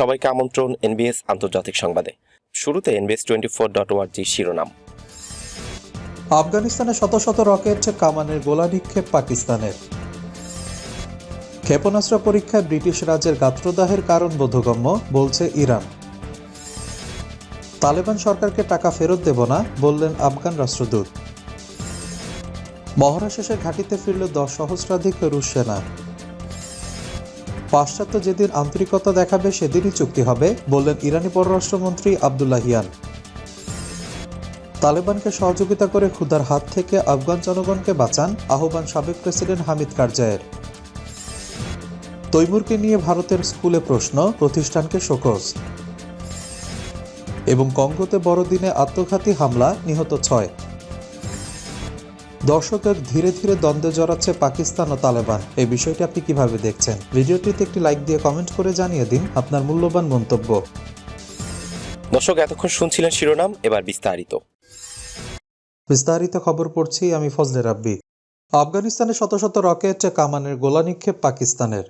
সবাইকে আমন্ত্রণ এনবিএস আন্তর্জাতিক সংবাদে। শুরুতে এনবিএস টোয়েন্টি ফোর ডট ওয়ার্জি শিরোনাম। আফগানিস্তানে শত শত রকেট কামানের গোলা নিক্ষেপ পাকিস্তানের। ক্ষেপণাস্ত্র পরীক্ষায় ব্রিটিশ রাজের গাত্রদাহের কারণ বোধগম্য, বলছে ইরান। তালেবান সরকারকে টাকা ফেরত দেব না, বললেন আফগান রাষ্ট্রদূত। মহড়া শেষে ঘাঁটিতে ফিরল দশ সহস্রাধিক রুশ সেনা। পাশ্চাত্য যেদিন আন্তরিকতা দেখাবে, সেদিনই চুক্তি হবে, বললেন ইরানি পররাষ্ট্রমন্ত্রী আবদুল্লাহিয়ান তালেবানকে সহযোগিতা করে ক্ষুধার হাত থেকে আফগান জনগণকে বাঁচান, আহ্বান সাবেক প্রেসিডেন্ট হামিদ কারজায়ের। তৈমুরকে নিয়ে ভারতের স্কুলে প্রশ্ন, প্রতিষ্ঠানকে শোকজ। এবং কঙ্গোতে বড়দিনে আত্মঘাতী হামলা, নিহত ছয়। দর্শকের ধীরে ধীরে দ্বন্দ্বে জড়াচ্ছে পাকিস্তান ও তালেবান। এই বিষয়টি আপনি কীভাবে দেখছেন? ভিডিওটিতে একটি লাইক দিয়ে কমেন্ট করে জানিয়ে দিন আপনার মূল্যবান মন্তব্য। দর্শক এতক্ষণ শুনছিলেন শিরোনাম এবার বিস্তারিত। বিস্তারিত খবর পড়ছি আমি ফজলে রাব্বি। আফগানিস্তানে শত শত রকেট কামানের গোলা নিক্ষেপ পাকিস্তানের।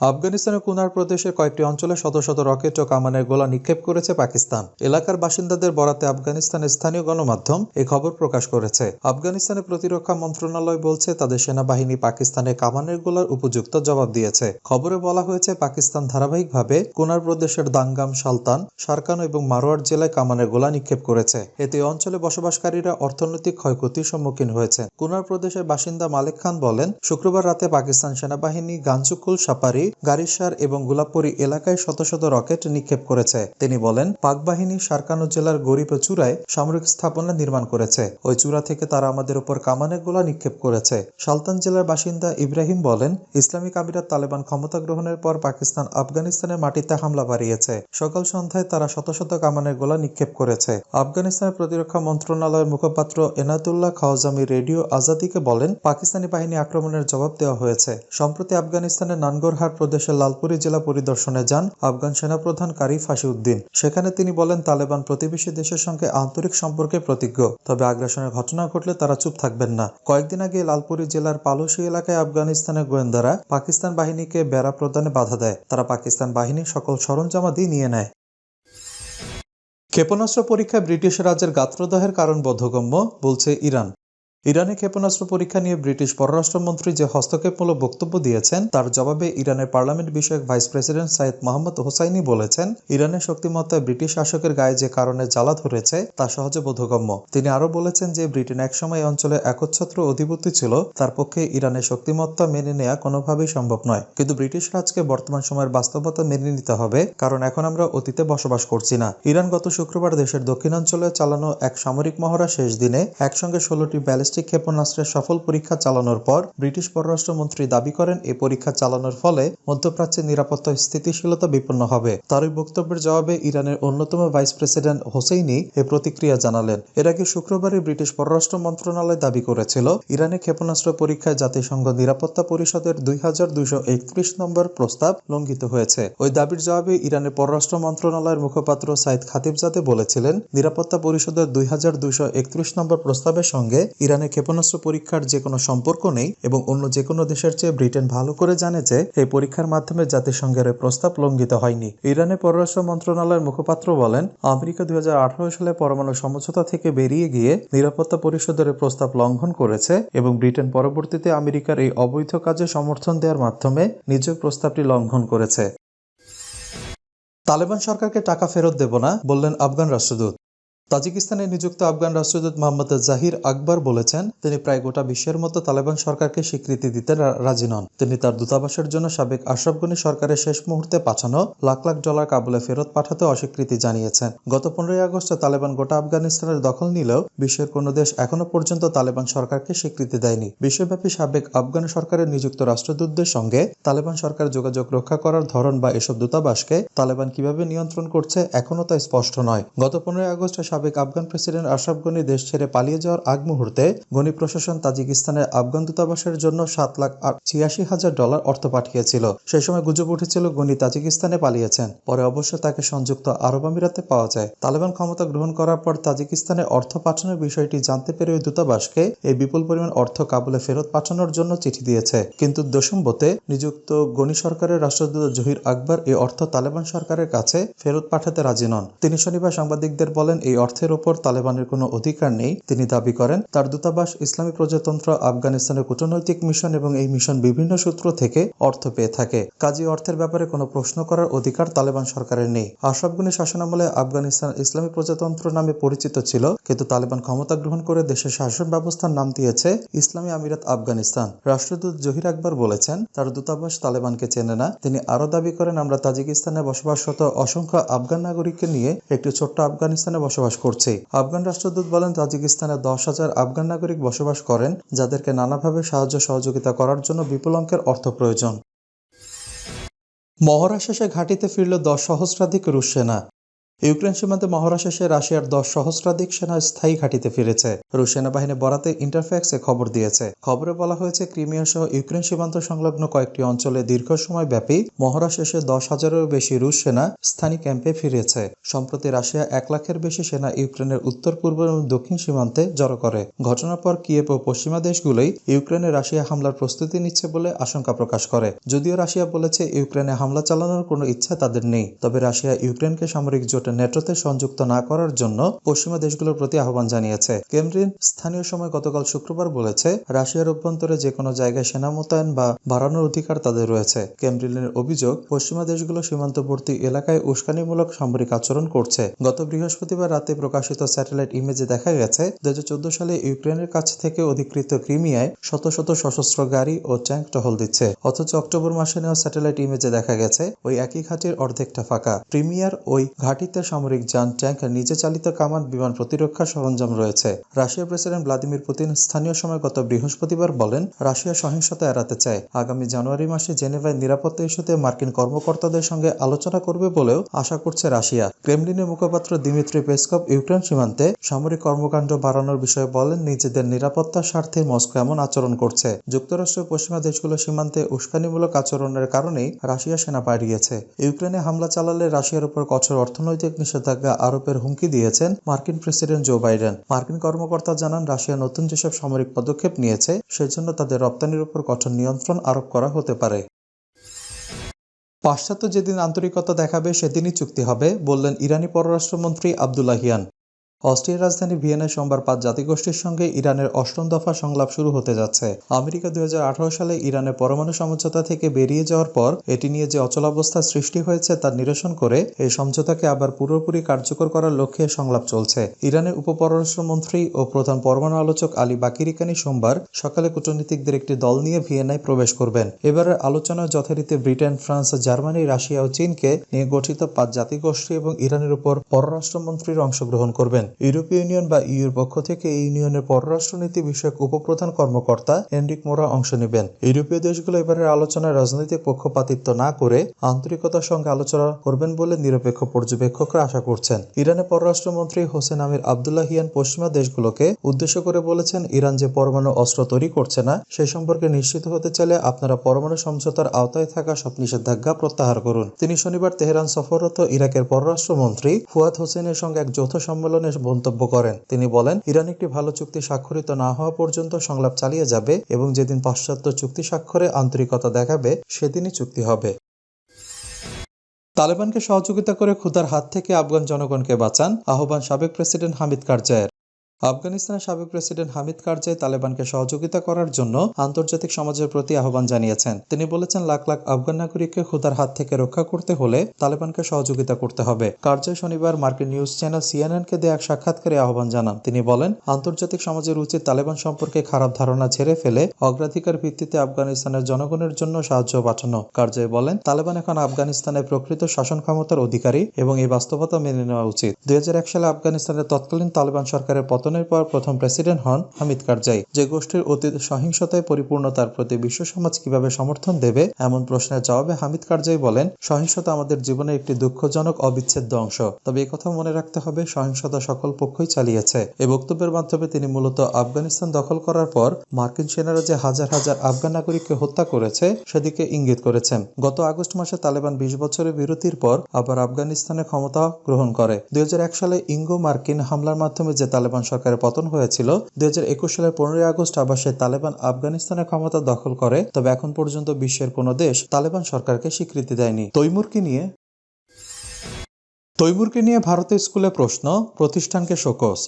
আফগানিস্তানের কুনার প্রদেশের কয়েকটি অঞ্চলে শত শত রকেট ও কামানের গোলা নিক্ষেপ করেছে পাকিস্তান। এলাকার বাসিন্দাদের বরাতে আফগানিস্তানের স্থানীয় গণমাধ্যম এই খবর প্রকাশ করেছে। আফগানিস্তানের প্রতিরক্ষা মন্ত্রণালয় বলছে, তাদের সেনাবাহিনী পাকিস্তানে কামানের গোলার উপযুক্ত জবাব দিয়েছে। খবরে বলা হয়েছে, পাকিস্তান ধারাবাহিকভাবে কুনার প্রদেশের দাঙ্গাম, সালতান, সারকানো এবং মারোয়ার জেলায় কামানের গোলা নিক্ষেপ করেছে। এতে অঞ্চলে বসবাসকারীরা অর্থনৈতিক ক্ষয়ক্ষতির সম্মুখীন হয়েছে। কুনার প্রদেশের বাসিন্দা মালিক খান বলেন, শুক্রবার রাতে পাকিস্তান সেনাবাহিনী গাঞ্জুকুল সাপারি গারিসার এবং গুলাপুরি এলাকায় শত শত রকেট নিক্ষেপ করেছে। তিনি বলেন পাক বাহিনী সারকানো জেলার গরিব চূড়ায় সামরিক স্থাপনা নির্মাণ করেছে। ওই চূড়া থেকে তারা আমাদের উপর কামানে গোলা নিক্ষেপ করেছে। সালতান জেলার বাসিন্দা ইব্রাহিম বলেন, ইসলামিক আমিরাত তালেবান ক্ষমতা গ্রহণের পর পাকিস্তান আফগানিস্তানের মাটিতে হামলা বাড়িয়েছে। সকাল সন্ধ্যায় তারা শত শত কামানের গোলা নিক্ষেপ করেছে। আফগানিস্তানের প্রতিরক্ষা মন্ত্রণালয়ের মুখপাত্র এনাতুল্লাহ খাওয়াজামি রেডিও আজাদিকে বলেন, পাকিস্তানি বাহিনী আক্রমণের জবাব দেওয়া হয়েছে। সম্প্রতি আফগানিস্তানের নানগরহাট প্রদেশের লালপুরি জেলা পরিদর্শনে যান আফগান সেনাপ্রধান কারি ফাসিউদ্দিন সেখানে তিনি বলেন, তালেবান প্রতিবেশী দেশের সঙ্গে আন্তরিক সম্পর্কে প্রতিজ্ঞ। তবে আগ্রাসনের ঘটনা ঘটলে তারা চুপ থাকবেন না। কয়েকদিন আগে লালপুরি জেলার পালসি এলাকায় আফগানিস্তানের গোয়েন্দারা পাকিস্তান বাহিনীকে বেড়া প্রদানে বাধা দেয়। তারা পাকিস্তান বাহিনীর সকল সরঞ্জামাদি নিয়ে নেয়। ক্ষেপণাস্ত্র পরীক্ষায় ব্রিটিশ রাজের গাত্রদাহের কারণ বোধগম্য, বলছে ইরান। ইরানে ক্ষেপণাস্ত্র পরীক্ষা নিয়ে ব্রিটিশ পররাষ্ট্রমন্ত্রী যে হস্তক্ষেপমূলক বক্তব্য দিয়েছেন, তার জবাবে ইরানের পার্লামেন্ট বিষয়ক vice president Saeed Mohammad Hosseini বলেছেন, ইরানের শক্তিমত্তায় ব্রিটিশ শাসকের গায়ে যে কারণে জ্বালা ধরেছে, তা সহজে বোধগম্য। তিনি আরও বলেছেন যে ব্রিটেন একসময় অঞ্চলে একচ্ছত্র অধিপতি ছিল, তার পক্ষে ইরানের শক্তিমত্তা মেনে নেওয়া কোনোভাবেই সম্ভব নয়। কিন্তু ব্রিটিশ রাজকে বর্তমান সময়ের বাস্তবতা মেনে নিতে হবে, কারণ এখন আমরা অতীতে বসবাস করছি না। ইরান গত শুক্রবার দেশের দক্ষিণাঞ্চলে চালানো এক সামরিক মহড়া শেষ দিনে একসঙ্গে ষোলোটি ব্যালিস্টিক ক্ষেপণাস্ত্রের সফল পরীক্ষা চালানোর পর ব্রিটিশ পররাষ্ট্রমন্ত্রী দাবি করেন এই পরীক্ষা চালানোর ফলে মধ্যপ্রাচ্যের নিরাপত্তা স্থিতিশীলতা বিপন্ন হবে। তার ওই বক্তব্যের জবাবে ইরানের অন্যতম ভাইস প্রেসিডেন্ট হোসেইনি এ প্রতিক্রিয়া জানালেন। এর আগে শুক্রবারে ব্রিটিশ পররাষ্ট্র মন্ত্রণালয় দাবি করেছিল, ইরানে ক্ষেপণাস্ত্র পরীক্ষায় জাতিসংঘ নিরাপত্তা পরিষদের দুই হাজার দুইশো একত্রিশ নম্বর প্রস্তাব লঙ্ঘিত হয়েছে। ওই দাবির জবাবে ইরানের পররাষ্ট্র মন্ত্রণালয়ের মুখপাত্র সাইদ খাতিবজাদে বলেছিলেন, নিরাপত্তা পরিষদের দুই হাজার দুইশো একত্রিশ নম্বর প্রস্তাবের সঙ্গে ইরানের ক্ষেপণাস্ত্র পরীক্ষার যে কোনো সম্পর্ক নেই এবং অন্য যে কোনো দেশের চেয়ে ব্রিটেন ভালো করে জানে যে এই পরীক্ষার মাধ্যমে জাতিসংঘের প্রস্তাব লঙ্ঘিত হয়নি। ইরানের পররাষ্ট্র মন্ত্রণালয়ের মুখপাত্র বলেন, আমেরিকা দুই হাজার আঠারো সালে পরমাণু সমঝোতা থেকে বেরিয়ে গিয়ে নিরাপত্তা পরিষদের প্রস্তাব লঙ্ঘন করেছে এবং ব্রিটেন পরবর্তীতে আমেরিকার এই অবৈধ কাজে সমর্থন দেওয়ার মাধ্যমে নিজ প্রস্তাবটি লঙ্ঘন করেছে। তালেবান সরকারকে টাকা ফেরত দেব না, বললেন আফগান রাষ্ট্রদূত। তাজিকিস্তানে নিযুক্ত আফগান রাষ্ট্রদূত মোহাম্মদ জাহির আকবর বলেছেন, তিনি প্রায় গোটা বিশ্বের মতো তালেবান সরকারকে স্বীকৃতি দিতে রাজি নন। তিনি তার দূতাবাসের জন্য সাবেক আশরাফ গনি সরকারের শেষ মুহূর্তে পাঠানো লাখ লাখ ডলার কাবুলে ফেরত পাঠাতে অস্বীকৃতি জানিয়েছেন। গত পনেরোই আগস্টে তালেবান গোটা আফগানিস্তানের দখল নিলেও বিশ্বের কোনো দেশ এখনও পর্যন্ত তালেবান সরকারকে স্বীকৃতি দেয়নি। বিশ্বব্যাপী সাবেক আফগান সরকারের নিযুক্ত রাষ্ট্রদূতদের সঙ্গে তালেবান সরকার যোগাযোগ রক্ষা করার ধরন বা এসব দূতাবাসকে তালেবান কীভাবে নিয়ন্ত্রণ করছে এখনও তা স্পষ্ট নয়। গত পনেরোই আগস্টে সাবেক আফগান প্রেসিডেন্ট আশরাফ গনি দেশ ছেড়ে পালিয়ে যাওয়ার আগ মুহূর্তে গনি প্রশাসন তাজিকিস্তানের আফগান দূতাবাসের জন্য সাত লাখ ছিয়াশি হাজার ডলার অর্থ পাঠিয়েছিল। সেই সময় গুজব উঠেছিল গনি তাজিকিস্তানে পালিয়েছেন। পরে অবশ্য তাকে সংযুক্ত আরব আমিরাতে পাওয়া যায়। তালেবান ক্ষমতা গ্রহণ করার পর তাজিকিস্তানে অর্থ পাঠানোর বিষয়টি জানতে পেরে ওই দূতাবাসকে এই বিপুল পরিমাণ অর্থ কাবুলে ফেরত পাঠানোর জন্য চিঠি দিয়েছে। কিন্তু দোসম্বতে নিযুক্ত গনি সরকারের রাষ্ট্রদূত জহির আকবর এই অর্থ তালেবান সরকারের কাছে ফেরত পাঠাতে রাজি নন। তিনি শনিবার সাংবাদিকদের বলেন, এই অর্থের ওপর তালেবানের কোনো অধিকার নেই, তিনি দাবি করেন, তার দূতাবাস ইসলামী প্রজাতন্ত্র আফগানিস্তানের কূটনৈতিক মিশন এবং এই মিশন বিভিন্ন সূত্র থেকে অর্থ পেয়ে থাকে। কাজী অর্থের ব্যাপারে কোনো প্রশ্ন করার অধিকার তালেবান সরকারের নেই। আশরাফ গনি শাসনামলে আফগানিস্তান ইসলামী প্রজাতন্ত্র নামে পরিচিত ছিল, কিন্তু তালেবান ক্ষমতা গ্রহণ করে দেশের শাসন ব্যবস্থার নাম দিয়েছে ইসলামী আমিরাত আফগানিস্তান। রাষ্ট্রদূত জহির আকবর বলেছেন, তার দূতাবাস তালেবানকে চেনে না। তিনি আরও দাবি করেন, আমরা তাজিকিস্তানে বসবাসরত অসংখ্য আফগান নাগরিককে নিয়ে একটি ছোট্ট আফগানিস্তানে বসবাস করছি। আফগান রাষ্ট্রদূত বলেন, তাজিকিস্তানে দশ হাজার আফগান নাগরিক বসবাস করেন, যাদেরকে নানাভাবে সাহায্য সহযোগিতা করার জন্য বিপুল অঙ্কের অর্থ প্রয়োজন। মহড়া শেষে ঘাঁটিতে ফিরল দশ সহস্রাধিক রুশ সেনা। ইউক্রেন সীমান্তে মহড়া শেষে রাশিয়ার দশ সহস্রাধিক সেনা স্থায়ী ঘাঁটিতে ফিরেছে। রুশ সেনাবাহিনী বরাতে ইন্টারফ্যাক্সে খবর দিয়েছে। খবরে বলা হয়েছে, ক্রিমিয়া সহ ইউক্রেন সীমান্ত সংলগ্ন কয়েকটি অঞ্চলে দীর্ঘ সময় ব্যাপী মহড়া শেষে দশ হাজারেরও বেশি রুশ সেনা স্থানীয় ক্যাম্পে ফিরেছে। সম্প্রতি রাশিয়া এক লাখের বেশি সেনা ইউক্রেনের উত্তর, পূর্ব এবং দক্ষিণ সীমান্তে জড়ো করে। ঘটনার পর কিয়েভ ও পশ্চিমা দেশগুলোই ইউক্রেনে রাশিয়া হামলার প্রস্তুতি নিচ্ছে বলে আশঙ্কা প্রকাশ করে। যদিও রাশিয়া বলেছে, ইউক্রেনে হামলা চালানোর কোনো ইচ্ছা তাদের নেই। তবে রাশিয়া ইউক্রেনকে সামরিক জোটে নেটোতে সংযুক্ত না করার জন্য পশ্চিমা দেশগুলোর প্রতি আহ্বান জানিয়েছে। কেমরিন স্থানীয় সময় গতকাল শুক্রবার বলেছে, রাশিয়ার অভ্যন্তরে যে কোনো জায়গায় সেনা মোতায়েন বা বাড়ানোর অধিকার তাদের রয়েছে। কেমরিনের অভিযোগ, পশ্চিমা দেশগুলো সীমান্তবর্তী এলাকায় উস্কানিমূলক সামরিক আচরণ করছে। গত বৃহস্পতিবার রাতে প্রকাশিত স্যাটেলাইট ইমেজে দেখা গেছে দুই হাজার চোদ্দ সালে ইউক্রেনের কাছ থেকে অধিকৃত ক্রিমিয়ায় শত শত সশস্ত্র গাড়ি ও ট্যাঙ্ক টহল দিচ্ছে। অথচ অক্টোবর মাসে নেওয়া স্যাটেলাইট ইমেজে দেখা গেছে, ওই একই ঘাটির অর্ধেকটা ফাঁকা। প্রিমিয়ার ওই ঘাটিতে সামরিক যান, ট্যাঙ্ক নিজে চালিত কামান বিমান প্রতিরক্ষা সরঞ্জাম রয়েছে। রাশিয়ার প্রেসিডেন্ট ভ্লাদিমির পুতিন স্থানীয় সময় গত বৃহস্পতিবার বলেন, রাশিয়া সহিংসতা এড়াতে চায়। আগামী জানুয়ারি মাসে জেনেভায় নিরাপত্তা ইস্যুতে মার্কিন কর্মকর্তাদের সঙ্গে আলোচনা করবে বলেও আশা করছে রাশিয়া। ক্রেমলিনের মুখপাত্র দিমিত্রি পেসকভ ইউক্রেন সীমান্তে সামরিক কর্মকাণ্ড বাড়ানোর বিষয়ে বলেন, নিজেদের নিরাপত্তার স্বার্থে মস্কো এমন আচরণ করছে। যুক্তরাষ্ট্র ও পশ্চিমা দেশগুলো সীমান্তে উস্কানিমূলক আচরণের কারণেই রাশিয়া সেনা পাঠিয়েছে ইউক্রেনে হামলা চালালে রাশিয়ার উপর কঠোর অর্থনৈতিক নিষেধাজ্ঞা আরোপের হুমকি দিয়েছেন মার্কিন প্রেসিডেন্ট জো বাইডেন। মার্কিন কর্মকর্তা জানান, রাশিয়া নতুন যেসব সামরিক পদক্ষেপ নিয়েছে, সেজন্য তাদের রপ্তানির উপর কঠোর নিয়ন্ত্রণ আরোপ করা হতে পারে। পাশ্চাত্য যেদিন আন্তরিকতা দেখাবে, সেদিনই চুক্তি হবে, বললেন ইরানি পররাষ্ট্রমন্ত্রী আবদুল্লাহিয়ান। অস্ট্রিয়ার রাজধানী ভিয়েনায় সোমবার পাঁচ জাতিগোষ্ঠীর সঙ্গে ইরানের অষ্টম দফা সংলাপ শুরু হতে যাচ্ছে। আমেরিকা দু হাজার আঠারো সালে ইরানের পরমাণু সমঝোতা থেকে বেরিয়ে যাওয়ার পর এটি নিয়ে যে অচলাবস্থা সৃষ্টি হয়েছে তার নিরসন করে এই সমঝোতাকে আবার পুরোপুরি কার্যকর করার লক্ষ্যে সংলাপ চলছে। ইরানের উপপররাষ্ট্রমন্ত্রী ও প্রধান পরমাণু আলোচক আলী বাকিরিকানি সোমবার সকালে কূটনীতিকদের একটি দল নিয়ে ভিয়েনায় প্রবেশ করবেন। এবারের আলোচনায় যথারীতি ব্রিটেন, ফ্রান্স, জার্মানি, রাশিয়া ও চীনকে নিয়ে গঠিত পাঁচ জাতিগোষ্ঠী এবং ইরানের উপর পররাষ্ট্রমন্ত্রীর অংশগ্রহণ করবেন। ইউরোপীয় ইউনিয়ন বা ইউর পক্ষ থেকে এই ইউনিয়নের পররাষ্ট্রনীতি বিষয়ক উপপ্রধান কর্মকর্তা এনরিক মোরা অংশ নেবেন। ইউরোপীয় দেশগুলো এবারের আলোচনায় রাজনৈতিক পক্ষপাতিত্ব না করে আন্তরিকতার সঙ্গে আলোচনা করবেন বলে নিরপেক্ষ পর্যবেক্ষকরা আশা করছেন। ইরানের পররাষ্ট্রমন্ত্রী হোসেন আমির আবদুল্লাহিয়ান পশ্চিমা দেশগুলোকে উদ্দেশ্য করে বলেছেন, ইরান যে পরমাণু অস্ত্র তৈরি করছে না, সে সম্পর্কে নিশ্চিত হতে চাইলে আপনারা পরমাণু সমঝোতার আওতায় থাকা সব নিষেধাজ্ঞা প্রত্যাহার করুন। তিনি শনিবার তেহরান সফররত ইরাকের পররাষ্ট্রমন্ত্রী ফুয়াদ হোসেনের সঙ্গে এক যৌথ সম্মেলনে মন্তব্য করেন। তিনি বলেন, ইরান একটি ভালো চুক্তি স্বাক্ষরিত না হওয়া পর্যন্ত সংলাপ চালিয়ে যাবে এবং যেদিন পাশ্চাত্য চুক্তি স্বাক্ষরে আন্তরিকতা দেখাবে, সেদিনই চুক্তি হবে। তালেবানকে সহযোগিতা করে ক্ষুধার হাত থেকে আফগান জনগণকে বাঁচান, আহ্বান সাবেক প্রেসিডেন্ট হামিদ কারজায়ের। আফগানিস্তানের সাবেক প্রেসিডেন্ট হামিদ কারজাই তালেবানকে সহযোগিতা করার জন্য আন্তর্জাতিক সমাজের প্রতি আহ্বান জানিয়েছেন। তিনি বলেছেন, লাখ লাখ আফগান নাগরিককে ক্ষুধার হাত থেকে রক্ষা করতে হলে তালেবানকে সহযোগিতা করতে হবে। কারজাই শনিবার মার্কিন নিউজ চ্যানেল সিএনএন কে দেয়া এক সাক্ষাৎকারে আহ্বান জানান। তিনি বলেন, আন্তর্জাতিক সমাজের উচিত তালেবান সম্পর্কে খারাপ ধারণা ছেড়ে ফেলে অগ্রাধিকার ভিত্তিতে আফগানিস্তানের জনগণের জন্য সাহায্য পাঠানো। কারজাই বলেন, তালেবান এখন আফগানিস্তানের প্রকৃত শাসন ক্ষমতার অধিকারী এবং এই বাস্তবতা মেনে নেওয়া উচিত। দুই হাজার এক সালে আফগানিস্তানের তৎকালীন তালেবান সরকারের পতন পতনের পর প্রথম প্রেসিডেন্ট হন হামিদ কারজাই। যে গোষ্ঠীর অতীত সহিংসতায় পরিপূর্ণ তার প্রতি বিশ্ব সমাজ কীভাবে সমর্থন দেবে, এমন প্রশ্নের জবাবে হামিদ কারজাই বলেন, সহিংসতা আমাদের জীবনের একটি দুঃখজনক অবিচ্ছেদ্য অংশ। তবে কথা মনে রাখতে হবে, সহিংসতা সকল পক্ষই চালিয়েছে। এই বক্তব্যের মাধ্যমে তিনি মূলত আফগানিস্তান দখল করার পর মার্কিন সেনারা যে হাজার হাজার আফগান নাগরিককে হত্যা করেছে, সেদিকে ইঙ্গিত করেছেন। গত আগস্ট মাসে তালেবান বিশ বছরের বিরতির পর আবার আফগানিস্তানে ক্ষমতা গ্রহণ করে। দুই হাজার এক সালে ইঙ্গো মার্কিন হামলার মাধ্যমে যে তালেবান সরকারের পতন হয়েছিল। দুই সালের পনেরোই আগস্ট আবার তালেবান আফগানিস্তানের ক্ষমতা দখল করে। তবে এখন পর্যন্ত বিশ্বের কোনো দেশ তালেবান সরকারকে স্বীকৃতি দেয়নি। তৈমুরকে নিয়ে তৈমুরকে নিয়ে ভারতের স্কুলে প্রশ্ন, প্রতিষ্ঠানকে শোকস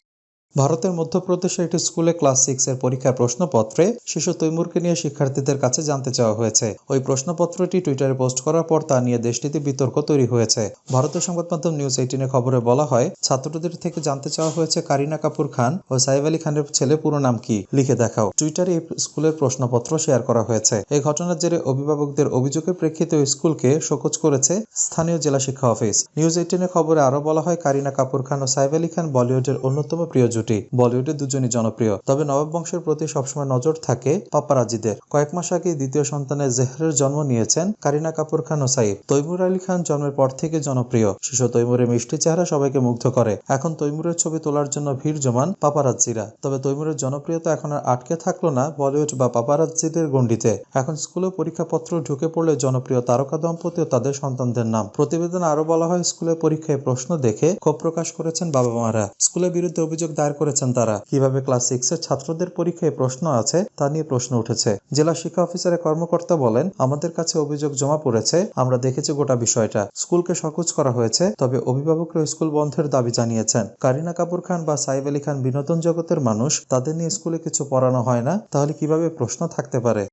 ভারতের মধ্যপ্রদেশের একটি স্কুলে ক্লাস সিক্স এর পরীক্ষার প্রশ্নপত্রে শিশু তৈমুরকে নিয়ে শিক্ষার্থীদের কাছে জানতে চাওয়া হয়েছে। ওই প্রশ্নপত্রটি টুইটারে পোস্ট করার পর তা নিয়ে দেশটিতে বিতর্ক তৈরি হয়েছে। ভারতের সংবাদ মাধ্যম নিউজ এইটিনে খবরে বলা হয়, ছাত্রদের থেকে জানতে চাওয়া হয়েছে কারিনা কাপুর খান ও সাইফ আলী খানের ছেলে পুরো নাম কি, লিখে দেখাও। টুইটারে এই স্কুলের প্রশ্নপত্র শেয়ার করা হয়েছে। এই ঘটনার জেরে অভিভাবকদের অভিযোগের প্রেক্ষিতে ওই স্কুলকে শোকজ করেছে স্থানীয় জেলা শিক্ষা অফিস। নিউজ এইটিনের খবরে আরও বলা হয়, কারিনা কাপুর খান ও সাইফ আলী খান বলিউডের অন্যতম প্রিয় জুটি। বলিউডে দুজনই জনপ্রিয়। তবে নবাব বংশের প্রতি সবসময় নজর থাকে পাপারাজিদের। কয়েক মাস আগে দ্বিতীয় সন্তানের জেহরের জন্ম নিয়েছেন কারিনা কাপুর খান ও সাইফ। তৈমুর আলী খান জন্মের পর থেকে জনপ্রিয়। শিশু তৈমুরের মিষ্টি চেহারা সবাইকে মুগ্ধ করে। এখন তৈমুরের ছবি তোলার জন্য ভিড় জমান পাপারাজ্জিরা। তবে তৈমুরের জনপ্রিয়তা এখন আর আটকে থাকল না বলিউড বা পাপারাজ্জিদের গণ্ডিতে। এখন স্কুলে পরীক্ষাপত্র ঢুকে পড়লে জনপ্রিয় তারকা দম্পতি ও তাদের সন্তানদের নাম। প্রতিবেদনে আরও বলা হয় স্কুলের পরীক্ষায় প্রশ্ন দেখে ক্ষোভ প্রকাশ করেছেন বাবা মারা স্কুলের বিরুদ্ধে অভিযোগ দায়ের করেছেন তারা। কীভাবে ক্লাস সিক্স এর ছাত্রদের পরীক্ষায় প্রশ্ন আছে, তা নিয়ে প্রশ্ন উঠেছে। জেলা শিক্ষা অফিসারের কর্মকর্তা বলেন, আমাদের কাছে অভিযোগ জমা পড়েছে, আমরা দেখেছি গোটা বিষয়টা। স্কুলকে সকুচ করা হয়েছে, তবে অভিভাবকরা স্কুল বন্ধের দাবি জানিয়েছেন। কারিনা কাপুর খান বা সাইব আলী খান বিনোদন জগতের মানুষ, তাদের নিয়ে স্কুলে কিছু পড়ানো হয় না, তাহলে কীভাবে প্রশ্ন থাকতে পারে?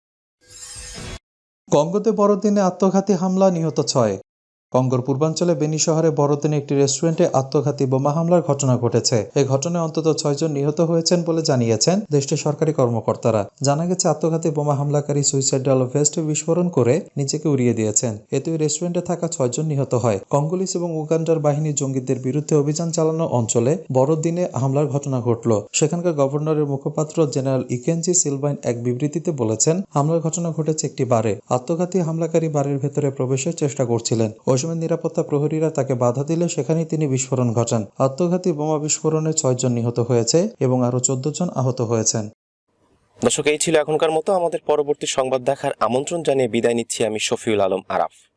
কঙ্গোতে বড়দিনে আত্মঘাতী হামলা, নিহত ছয়। কঙ্গোর পূর্বাঞ্চলে বেনি শহরে বড়দিনে একটি রেস্টুরেন্টে আত্মঘাতী বোমা হামলার ঘটনা ঘটেছে। এই ঘটনায় অন্তত ছয়জন নিহত হয়েছেন বলে জানিয়েছেন দেশটির সরকারি কর্মকর্তারা। জানা গেছে, আত্মঘাতী বোমা হামলাকারী সুইসাইডাল ভেস্ট বিস্ফোরণ করে নিজেকে উড়িয়ে দিয়েছেন। এতে রেস্টুরেন্টে থাকা ছয়জন নিহত হয়। কঙ্গোলিস এবং উগান্ডার বাহিনী জঙ্গিদের বিরুদ্ধে অভিযান চালানো অঞ্চলে বড়দিনে হামলার ঘটনা ঘটল। সেখানকার গভর্নরের মুখপাত্র জেনারেল ইকেনজি সিলভাইন এক বিবৃতিতে বলেছেন, হামলার ঘটনা ঘটেছে একটি বারে। আত্মঘাতী হামলাকারী বারের ভেতরে প্রবেশের চেষ্টা করছিলেন। ওই নিরাপত্তা প্রহরীরা তাকে বাধা দিলে সেখানেই তিনি বিস্ফোরণ ঘটান। আত্মঘাতী বোমা বিস্ফোরণে ছয়জন নিহত হয়েছে এবং আরও চোদ্দ জন আহত হয়েছেন। দর্শক, এই ছিল এখনকার মতো। আমাদের পরবর্তী সংবাদ দেখার আমন্ত্রণ জানিয়ে বিদায় নিচ্ছি আমি শফিউল আলম আরাফ।